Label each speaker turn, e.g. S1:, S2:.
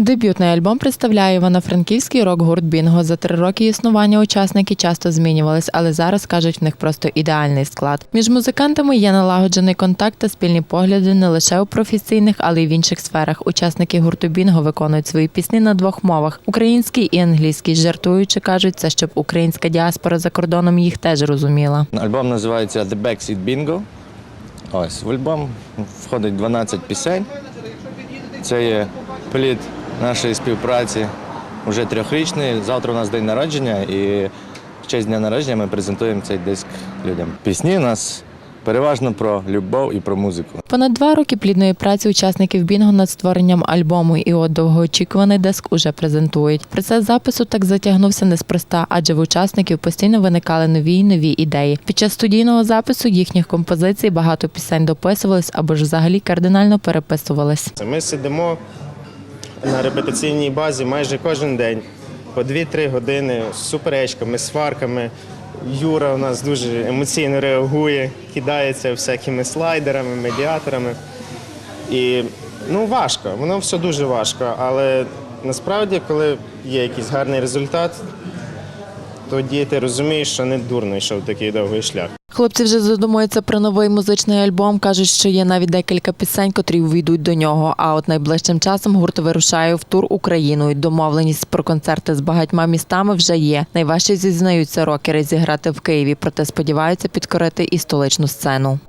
S1: Дебютний альбом представляє івано-франківський рок-гурт Бінго. За три роки існування учасники часто змінювались, але зараз кажуть, в них просто ідеальний склад. Між музикантами є налагоджений контакт та спільні погляди не лише у професійних, але й в інших сферах. Учасники гурту Бінго виконують свої пісні на двох мовах українській і англійській. Жартуючи, кажуть, це щоб українська діаспора за кордоном їх теж розуміла.
S2: Альбом називається The Backseat Bingo. Ось в альбом входить 12 пісень. Це є плід нашої співпраці вже трьохрічний. Завтра у нас день народження, і в честь дня народження ми презентуємо цей диск людям. Пісні у нас переважно про любов і про музику.
S1: Понад два роки плідної праці учасників Бінго над створенням альбому, і от довгоочікуваний диск уже презентують. Процес запису так затягнувся неспроста, адже в учасників постійно виникали нові й нові ідеї. Під час студійного запису їхніх композицій багато пісень дописувались або ж взагалі кардинально переписувались.
S3: Ми сидимо на репетиційній базі майже кожен день по 2-3 години з суперечками, сварками. Юра у нас дуже емоційно реагує, кидається всякими слайдерами, медіаторами. І ну важко, воно все дуже важко. Але насправді, коли є якийсь гарний результат, тоді ти розумієш, що не дурно йшов такий довгий шлях.
S1: Хлопці вже задумуються про новий музичний альбом. кажуть, що є навіть декілька пісень, котрі увійдуть до нього. А от найближчим часом гурт вирушає в тур Україною. Домовленість про концерти з багатьма містами вже є. Найважче зізнаються рокери зіграти в Києві, проте сподіваються підкорити і столичну сцену.